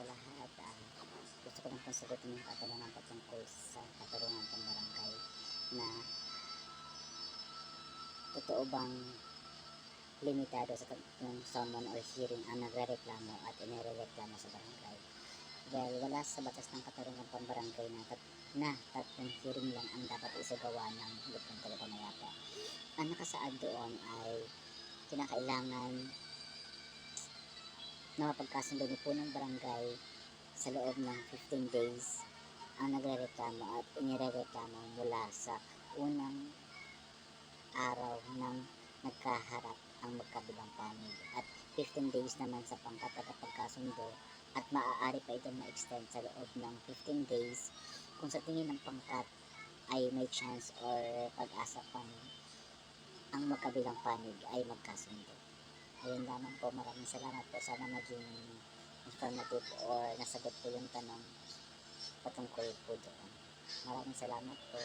sa lahat. Ah, gusto ko lang pong sagutin yung katanungan patungkol sa katarungan ng barangay na totoo bang limitado sa yung summon or hearing ang nagre-reklamo at inirereklamo sa barangay. Well, wala sa batas ng katarungan pambarangay na, tat na tatlong hearing lang ang dapat isagawa ng lupang telepamayapa. Ang nakasaad doon ay kinakailangan na mapagkasundo ni punong barangay sa loob ng 15 days ang nagrereklamo at inirereklamo mula sa unang araw ng nagkaharap ang magkabilang panig at 15 days naman sa pangkat at pagkasundo at maaari pa itong ma-extend sa loob ng 15 days kung sa tingin ng pangkat ay may chance or pag-asa pang ang magkabilang panig ay magkasundo. Ayun lamang po, maraming salamat po. Sana maging informative or nasagot po yung tanong patungkol po doon. Maraming salamat po.